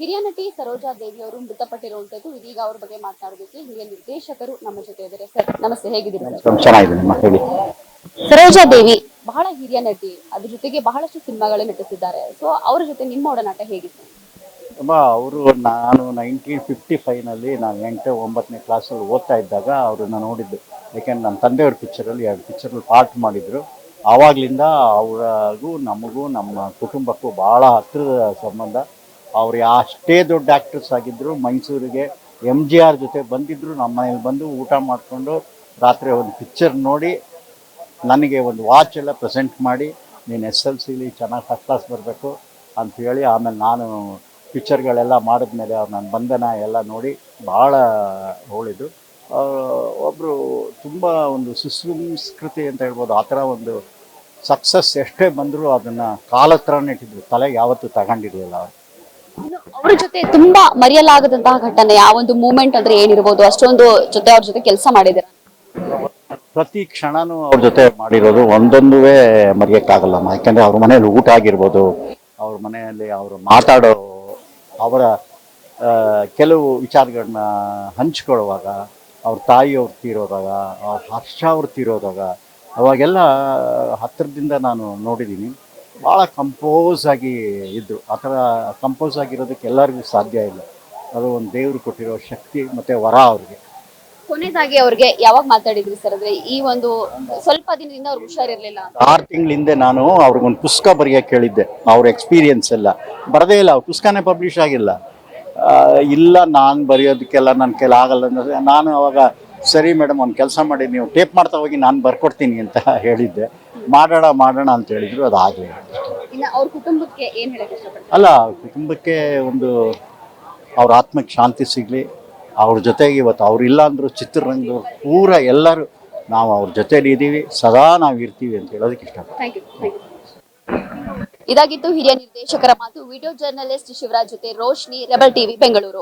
ಹಿರಿಯ ನಟಿ ಸರೋಜಾ ದೇವಿ ಅವರು ಮೃತಪಟ್ಟಿರುವಂತದ್ದು ಇದೀಗ ಅವ್ರ ಬಗ್ಗೆ ಮಾತಾಡಬೇಕು. ಹಿರಿಯ ನಿರ್ದೇಶಕರು ನಮ್ಮ ಜೊತೆ ಇದ್ದಾರೆ. ಸರ್ ನಮಸ್ತೆ. ಹೇಗಿದ್ದೀರಿ? ಸರ್ ಚೆನ್ನಾಗಿದೆ ನಿಮ್ಮ ಹೇಳಿ. ಸರೋಜಾ ದೇವಿ. ಬಹಳ ಹಿರಿಯ ನಟಿ. ಅದ್ರ ಜೊತೆಗೆ ಬಹಳಷ್ಟು ಸಿನಿಮಾಗಳೇ ನಟಿಸಿದ್ದಾರೆ. ಸೊ ಅವ್ರ ಜೊತೆ ನಿಮ್ಮ ಒಡನಾಟ ಹೇಗಿತ್ತು? ತುಂಬಾ ಅವರು ನಾನು ನೈನ್ಟೀನ್ ಫಿಫ್ಟಿ ಫೈವ್ನಲ್ಲಿ ನಾನು ಎಂಟು ಒಂಬತ್ತನೇ ಕ್ಲಾಸಲ್ಲಿ ಓದ್ತಾ ಇದ್ದಾಗ ಅವ್ರನ್ನ ನೋಡಿದ್ದು. ಯಾಕೆಂದ್ರೆ ನನ್ನ ತಂದೆಯವ್ರ ಪಿಕ್ಚರಲ್ಲಿ ಎರಡು ಪಿಕ್ಚರಲ್ಲಿ ಪಾರ್ಟ್ ಮಾಡಿದ್ರು. ಆವಾಗಲಿಂದ ಅವರಿಗೂ ನಮಗೂ ನಮ್ಮ ಕುಟುಂಬಕ್ಕೂ ಭಾಳ ಹತ್ತಿರದ ಸಂಬಂಧ. ಅವ್ರು ಅಷ್ಟೇ ದೊಡ್ಡ ಆ್ಯಕ್ಟ್ರೆಸ್ ಆಗಿದ್ದರು ಮೈಸೂರಿಗೆ ಎಂ ಜಿ ಆರ್ ಜೊತೆ ಬಂದಿದ್ದರು ನಮ್ಮ ಮನೇಲಿ ಬಂದು ಊಟ ಮಾಡಿಕೊಂಡು ರಾತ್ರಿ ಒಂದು ಪಿಕ್ಚರ್ ನೋಡಿ ನನಗೆ ಒಂದು ವಾಚ್ ಎಲ್ಲ ಪ್ರೆಸೆಂಟ್ ಮಾಡಿ, ನೀನು ಎಸ್ ಎಲ್ ಸಿಲಿ ಚೆನ್ನಾಗಿ ಫಸ್ಟ್ ಕ್ಲಾಸ್ ಬರಬೇಕು ಅಂತ ಹೇಳಿ ಆಮೇಲೆ ನಾನು ಪಿಕ್ಚರ್ಗಳೆಲ್ಲ ಮಾಡಿದ್ಮೇಲೆ ಅವ್ರು ನನ್ನ ಬಂಧನ ಎಲ್ಲ ನೋಡಿ ಭಾಳ ಹೋಳಿದ್ರು. ಒಬ್ಬರು ತುಂಬ ಒಂದು ಸುಸಂಸ್ಕೃತಿ ಅಂತ ಹೇಳ್ಬೋದು. ಆ ಥರ ಒಂದು ಸಕ್ಸಸ್ ಎಷ್ಟೇ ಬಂದರೂ ಅದನ್ನು ಕಾಲತ್ರನೇ ಇಟ್ಟಿದ್ರು. ತಲೆಗೆ ಯಾವತ್ತೂ ತಗೊಂಡಿರಲಿಲ್ಲ ಅವ್ರು. ಅವ್ರ ಜೊತೆ ತುಂಬಾ ಮರೆಯಲಾಗದಂತಹ ಘಟನೆ, ಆ ಒಂದು ಮೂಮೆಂಟ್ ಅಂದ್ರೆ ಏನಿರ್ಬೋದು? ಅಷ್ಟೊಂದು ಜೊತೆ ಅವ್ರ ಜೊತೆ ಕೆಲಸ ಮಾಡಿದ್ದೀರಾ? ಪ್ರತಿ ಕ್ಷಣನೂ ಅವ್ರ ಜೊತೆ ಮಾಡಿರೋದು ಒಂದೊಂದು ಮರೆಯಕ್ಕಾಗಲ್ಲ. ಯಾಕಂದ್ರೆ ಅವ್ರ ಮನೇಲಿ ಊಟ ಆಗಿರ್ಬೋದು, ಅವ್ರ ಮನೆಯಲ್ಲಿ ಅವರು ಮಾತಾಡೋ ಅವರ ಕೆಲವು ವಿಚಾರಗಳನ್ನ ಹಂಚ್ಕೊಳ್ಳುವಾಗ, ಅವ್ರ ತಾಯಿಯವ್ರು ತೀರೋದಾಗ, ಅವ್ರ ಹರ್ಷ ಅವ್ರು ತೀರೋದಾಗ, ಅವಾಗೆಲ್ಲ ಹತ್ತಿರದಿಂದ ನಾನು ನೋಡಿದ್ದೀನಿ. ಭಾಳ ಕಂಪೋಸ್ ಆಗಿ ಇದ್ದರು ಆ ಥರ ಕಂಪೋಸ್ ಆಗಿರೋದಕ್ಕೆ ಎಲ್ಲರಿಗೂ ಸಾಧ್ಯ ಇಲ್ಲ. ಅದು ಒಂದು ದೇವರು ಕೊಟ್ಟಿರೋ ಶಕ್ತಿ ಮತ್ತು ವರ ಅವ್ರಿಗೆ. ಕೊನೆಯದಾಗಿ ಅವ್ರಿಗೆ ಯಾವಾಗ ಮಾತಾಡಿದ್ರಿ ಸರ್? ಅಂದ್ರೆ ಈ ಒಂದು ಸ್ವಲ್ಪ ದಿನದಿಂದ ಅವ್ರಿಗೆ ಹುಷಾರಿರಲಿಲ್ಲ ಆರು ತಿಂಗಳ ಹಿಂದೆ ನಾನು ಅವ್ರಿಗೊಂದು ಪುಸ್ತಕ ಬರೆಯೋಕೆ ಕೇಳಿದ್ದೆ ಅವ್ರ ಎಕ್ಸ್ಪೀರಿಯನ್ಸ್ ಎಲ್ಲ. ಬರದೇ ಇಲ್ಲ ಅವ್ರ ಪುಸ್ತಕನೇ ಪಬ್ಲಿಷ್ ಆಗಿಲ್ಲ. ಇಲ್ಲ ನಾನು ಬರೆಯೋದಕ್ಕೆಲ್ಲ ನನ್ನ ಕೆಲ ಆಗಲ್ಲ ಅಂದ್ರೆ ನಾನು ಅವಾಗ ಸರಿ ಮೇಡಮ್ ಒಂದು ಕೆಲಸ ಮಾಡಿ ನೀವು ಟೇಪ್ ಮಾಡ್ತಾ ಹೋಗಿ ನಾನು ಬರ್ಕೊಡ್ತೀನಿ ಅಂತ ಹೇಳಿದ್ದೆ. ಮಾಡೋಣ ಮಾಡೋಣ ಅಂತ ಹೇಳಿದ್ರು ಅದು ಆಗಲಿಲ್ಲ. ಅವ್ರ ಇಷ್ಟಪಡ್ತಾರೆ? ಅಲ್ಲ ಕುಟುಂಬಕ್ಕೆ ಒಂದು ಅವ್ರ ಆತ್ಮಕ್ಕೆ ಶಾಂತಿ ಸಿಗಲಿ ಅವ್ರ ಜೊತೆಗೆ ಇವತ್ತು ಅವ್ರಿಲ್ಲ ಅಂದರೂ ಚಿತ್ರರಂಗ ಪೂರ ಎಲ್ಲರೂ ನಾವು ಅವ್ರ ಜೊತೆಲಿ ಇದ್ದೀವಿ ಸದಾ ನಾವು ಇರ್ತೀವಿ ಅಂತ ಹೇಳೋದಕ್ಕೆ ಇಷ್ಟ ಇದಾಗಿತ್ತು ಹಿರಿಯ ನಿರ್ದೇಶಕರ ಮಾತು. ವಿಡಿಯೋ ಜರ್ನಲಿಸ್ಟ್ ಶಿವರಾಜ್ ಜೊತೆ ರೋಶ್ನಿ ರೆಬಲ್ ಟಿವಿ ಬೆಂಗಳೂರು.